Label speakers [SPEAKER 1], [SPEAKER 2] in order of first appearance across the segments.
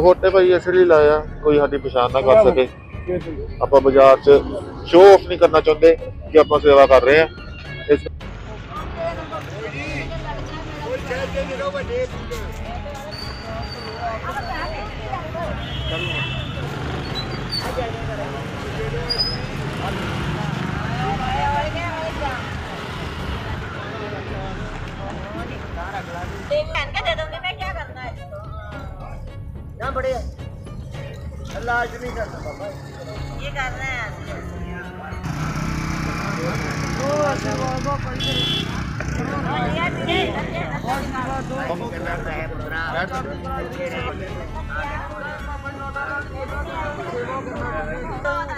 [SPEAKER 1] ਹੋਟੇ ਭਾਈ ਇਸ ਲਈ ਲਾਇਆ ਕੋਈ ਸਾਡੀ ਪਛਾਣ ਨਾ ਕਰ ਸਕੇ। ਆਪਾਂ ਬਾਜ਼ਾਰ 'ਚ ਸ਼ੋ ਆਫ ਨਹੀਂ ਕਰਨਾ ਚਾਹੁੰਦੇ ਕਿ ਆਪਾਂ ਸੇਵਾ ਕਰ ਰਹੇ ਹਾਂ।
[SPEAKER 2] ना बड़े इलाज नहीं करना बाबा
[SPEAKER 3] ये करना है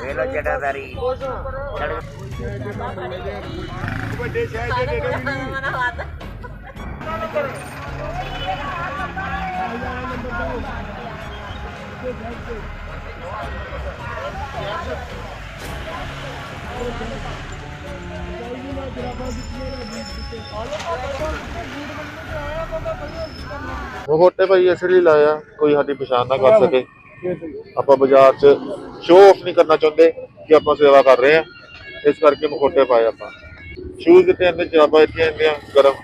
[SPEAKER 2] ਵੇਲੋ ਜੜਾਦਾਰੀ ਵੱਡੇ ਸ਼ਹਿਰ ਦੇ ਦੇ
[SPEAKER 1] ਮਗੋਟੇ ਭਾਈ ਇਸ ਲਈ ਲਾਇਆ, ਕੋਈ ਸਾਡੀ ਪਛਾਣ ਨਾ ਕਰ ਸਕੇ। ਆਪਾਂ ਬਾਜ਼ਾਰ 'ਚ ਸ਼ੋਅ ਆਫ ਨਹੀਂ ਕਰਨਾ ਚਾਹੁੰਦੇ ਕਿ ਆਪਾਂ ਸੇਵਾ ਕਰ ਰਹੇ ਹਾਂ। ਇਸ ਕਰਕੇ ਮਖੋਟੇ ਪਾਏ ਆਪਾਂ। ਸ਼ੂਜ਼ ਦਿੱਤੇ ਜਾਂਦੇ, ਜਰਾਬਾਂ ਦਿੱਤੀਆਂ ਜਾਂਦੀਆਂ, ਗਰਮ।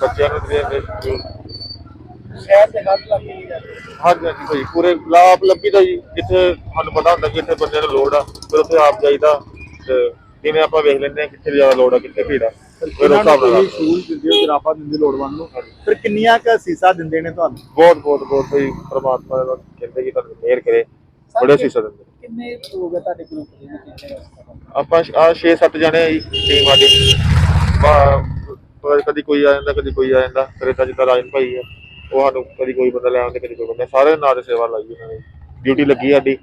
[SPEAKER 1] ਬੱਚਿਆਂ ਨੂੰ ਦਿੱਤੇ ਜਾਂਦੇ।
[SPEAKER 2] ਸ਼ਹਿਰ ਦੇ ਹੱਥ ਲੱਗ ਗਈ
[SPEAKER 1] ਹਾਂਜੀ ਹਾਂਜੀ ਭਾਈ ਪੂਰੇ ਲਾਭ ਲੱਭੀ ਦਾ ਜੀ ਜਿੱਥੇ ਸਾਨੂੰ ਪਤਾ ਹੁੰਦਾ ਕਿ ਇੱਥੇ ਬੰਦੇ ਨੂੰ ਲੋੜ ਆ ਫਿਰ ਉੱਥੇ ਆਪ ਜਾਈਦਾ ਤੇ ਜਿਵੇਂ ਆਪਾਂ ਵੇਖ ਲੈਂਦੇ ਆ ਕਿੱਥੇ ਜ਼ਿਆਦਾ ਲੋੜ ਆ ਕਿੱਥੇ ਭੀੜ ਆ। ਫਿਰ ਉਸ ਹਿਸਾਬ ਨਾਲ
[SPEAKER 4] ਸ਼ੂਜ਼ ਦਿੰਦੇ ਹੋ ਜਰਾਬਾਂ ਦਿੰਦੇ ਲੋੜਵੰਦ ਨੂੰ? ਫਿਰ ਕਿੰਨੀਆਂ ਕ ਸੀਸਾ ਦਿੰਦੇ ਨੇ ਤੁਹਾਨੂੰ?
[SPEAKER 1] ਬਹੁਤ ਬਹੁਤ ਬਹੁਤ ਭਾਈ ਪ੍ਰਮਾਤਮਾ ਦਾ ਕਹਿੰਦੇ ਕਿ ਤੁਹਾਨੂੰ ਮਿਹਰ ਕਰੇ ਬੜੇ ਸੀਸਾ ਦਿੰਦੇ
[SPEAKER 2] ਕਿੰਨੇ ਲੋਕ ਹੈ ਤੁਹਾਡੇ ਗਰੁੱਪ ਦੇ ਵਿੱਚ ਕਿੰਨੇ
[SPEAKER 1] ਆਪਾਂ ਆ 6-7 ਜਣੇ ਆ ਜੀ ਟੀਮ ਸਾਡੀ। ਬਾ- ਪਰ ਕਦੀ ਕੋਈ ਆ ਜਾਂਦਾ ਕਦੀ ਕੋਈ ਆ ਜਾਂਦਾ ਫਿਰ ਏਦਾਂ ਜਿੱਦਾਂ ਰਾਜਨ ਭਾਈ ਆ। ਉਹ ਸਾਨੂੰ ਕਦੀ ਕੋਈ ਬੰਦਾ ਲੈ ਆਉਂਦੇ ਕਦੀ ਕੋਈ ਬੰਦਾ। ਸਾਰੇ ਨਾਲ ਦੇ ਸੇਵਾ ਲਾਈ ਉਹਨਾਂ ਨੇ। ਡਿਊਟੀ ਲੱਗੀ ਸਾਡੀ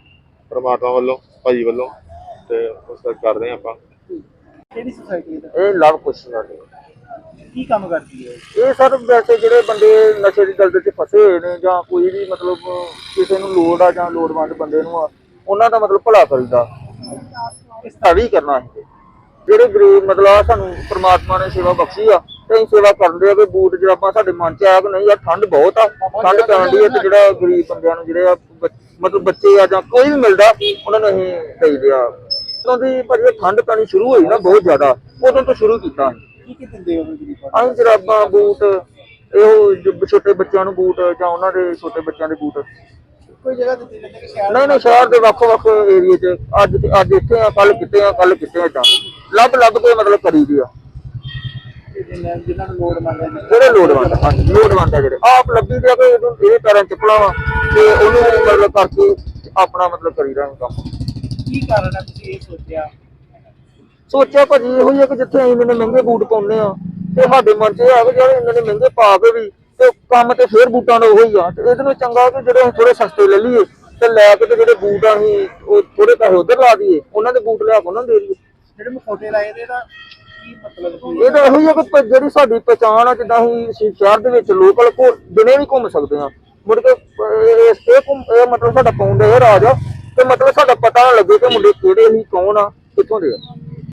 [SPEAKER 1] ਪ੍ਰਮਾਤਮਾ ਵੱਲੋਂ ਭਾਈ ਵੱਲੋਂ ਤੇ ਉਸ ਕਰਕੇ ਕਰ ਰਹੇ ਹਾਂ ਆਪਾਂ।
[SPEAKER 2] ਕਿਹੜੀ ਸੁਸਾਇਟੀ ਦਾ
[SPEAKER 1] ਇਹ ਲਵ ਕੁਛ ਸਾਡੇ
[SPEAKER 2] ਕੀ ਕੰਮ ਕਰਦੀ ਹੈ?
[SPEAKER 4] ਇਹ ਸਰ ਵੈਸੇ ਜਿਹੜੇ ਬੰਦੇ ਨਸ਼ੇ ਦੀ ਦਲਦਲ 'ਚ ਫਸੇ ਹੋਏ ਨੇ ਜਾਂ ਕੋਈ ਵੀ ਮਤਲਬ ਕਿਸੇ ਨੂੰ ਲੋੜ ਆ ਜਾਂ ਲੋੜਵੰਦ ਬੰਦੇ ਨੂੰ ਆ ਉਹਨਾਂ ਦਾ ਮਤਲਬ ਭਲਾ ਕਰੀਦਾ ਇਸ ਤਰ੍ਹਾਂ? ਵੀ ਕਰਨਾ ਹੈ। ਜਿਹੜੇ ਗਰੀਬ ਮਤਲਬ ਆ ਸਾਨੂੰ ਪ੍ਰਮਾਤਮਾ ਨੇ ਸੇਵਾ ਬਖਸ਼ੀ ਆ। ਤੇ ਅਸੀਂ ਸੇਵਾ ਕਰਦੇ ਆ ਕਿ ਬੂਟ ਜਰਾਬਾਂ ਸਾਡੇ ਮਨ 'ਚ ਆਇਆ ਕਿ ਨਹੀਂ ਯਾਰ ਠੰਡ ਬਹੁਤ ਆ। ਠੰਡ ਪੈਣ ਦੀ ਹੈ ਤੇ ਜਿਹੜਾ ਗਰੀਬ ਬੰਦਿਆਂ ਨੂੰ ਜਿਹੜੇ ਆ ਬ- ਮਤਲਬ ਬੱਚੇ ਆ ਜਾਂ ਕੋਈ ਵੀ ਮਿਲਦਾ ਉਹਨਾਂ ਨੂੰ ਅਸੀਂ ਦੇਈਦੇ ਆ। ਉਦੋਂ ਦੀ ਭਾਜੀ ਠੰਡ ਪੈਣੀ ਸ਼ੁਰੂ ਹੋਈ ਨਾ ਬਹੁਤ ਜ਼ਿਆਦਾ ਉਦੋਂ ਤੋਂ ਸ਼ੁਰੂ ਕੀਤਾ ਅਸੀਂ।
[SPEAKER 2] ਕੀ ਕੀ ਦਿੰਦੇ ਹੋ ਗਰੀਬਾਂ
[SPEAKER 4] ਜਰਾਬਾਂ ਬੂਟ ਇਹੋ ਜੋ ਛੋਟੇ ਬੱਚਿਆਂ ਨੂੰ ਬੂਟ ਜਾਂ ਉਹਨਾਂ ਦੇ ਛੋਟੇ ਬੱਚਿਆਂ ਦੇ ਬੂਟ।
[SPEAKER 2] ਕੋਈ ਜਗ੍ਹਾ ਦਿੱਤੀ ਜਾਂਦੀ ਕਿ ਸ਼ਹਿਰ
[SPEAKER 4] ਨਹੀਂ ਨਹੀਂ ਸ਼ਹਿਰ ਦੇ ਵੱਖ ਵੱਖ ਏਰੀਏ 'ਚ ਅੱਜ ਅੱਜ ਇੱਥੇ ਆ ਕੱਲ ਕਿਤੇ ਆ ਕੱਲ ਕਿਤੇ ਆ ਤਾਂ ਲੱਭ ਲੱਭ ਕੇ ਮਤਲਬ ਕਰੀ ਦੀ ਆ।
[SPEAKER 2] ਜਿਨ੍ਹਾਂ ਨੂੰ ਲੋੜ ਮੰਗਦੇ ਨੇ।
[SPEAKER 4] ਜਿਹੜੇ ਲੋੜਵੰਦ ਆ ਜਿਹੜੇ। ਆਪ ਲੱਭੀ ਦੇ ਆ ਕਿ ਇਹਨੂੰ ਇਹ ਪੈਰਾਂ ਚੱਪਲਾਂ ਵਾ ਤੇ ਉਹਨੂੰ ਮਤਲਬ ਕਰਕੇ ਆਪਣਾ ਮਤਲਬ ਕਰੀਦਾ ਅਸੀਂ ਕੰਮ।
[SPEAKER 2] ਕੀ ਕਾਰਨ ਹੈ ਤੁਸੀਂ ਇਹ ਸੋਚਿਆ?
[SPEAKER 4] ਸੋਚਿਆ ਭਾਜੀ ਇਹੋ ਹੀ ਆ ਕਿ ਜਿੱਥੇ ਅਸੀਂ ਇੰਨੇ ਮਹਿੰਗੇ ਬੂਟ ਪਾਉਂਦੇ ਆ ਤੇ ਸਾਡੇ ਮਨ 'ਚ ਇਹ ਆ ਕਿ ਜਿਹੜੇ ਇੰਨੇ ਮਹਿੰਗੇ ਪਾ ਕੇ ਵੀ ਤੇ ਕੰਮ ਤੇ ਫੇਰ ਬੂਟਾਂ ਦਾ ਉਹੀ ਆ। ਤੇ ਇਹਦੇ ਨੂੰ ਚੰਗਾ ਕਿ ਜਿਹੜੇ ਅਸੀਂ ਥੋੜੇ ਸਸਤੇ ਲੈ ਲਈਏ ਤੇ ਲੈ ਕੇ ਤੇ ਜਿਹੜੇ ਬੂਟ ਆ ਅਸੀਂ ਉਹ ਥੋੜੇ ਪੈਸੇ ਉਧਰ ਲਾ ਦਈਏ ਉਹਨਾਂ ਦੇ ਬੂਟ ਲਿਆ ਕੇ ਉਹਨਾਂ ਨੂੰ ਦੇ ਦਈਏ।
[SPEAKER 2] ਜਿਹੜੇ ਮਖੌਟੇ ਲਾਏ ਦੇ ਦਾ ਕੀ ਮਤਲਬ ਕੀ
[SPEAKER 4] ਇਹ ਤਾਂ ਇਹੋ ਹੀ ਆ ਕਿ ਪ- ਜਿਹੜੀ ਸਾਡੀ ਪਛਾਣ ਆ ਜਿੱਦਾਂ ਅਸੀਂ ਸ਼- ਸ਼ਹਿਰ ਦੇ ਵਿੱਚ ਲੋਕਲ ਕੋ ਦਿਨੇ ਵੀ ਘੁੰਮ ਸਕਦੇ ਆ ਮੁੜ ਕੇ ਅਹ, ਇਹ ਇਹ ਘੁੰਮ- ਇਹ ਮਤਲਬ ਸਾਡਾ ਪਾਉਂਦਾ ਇਹ ਰਾਜ ਆ? ਤੇ ਮਤਲਬ ਸਾਡਾ ਪਤਾ ਨਾ ਲੱਗੇ ਕਿ ਮੁੰਡੇ ਕਿਹੜੇ ਸੀ ਕੌਣ ਆ ਕਿੱਥੋਂ ਦੇ ਆ।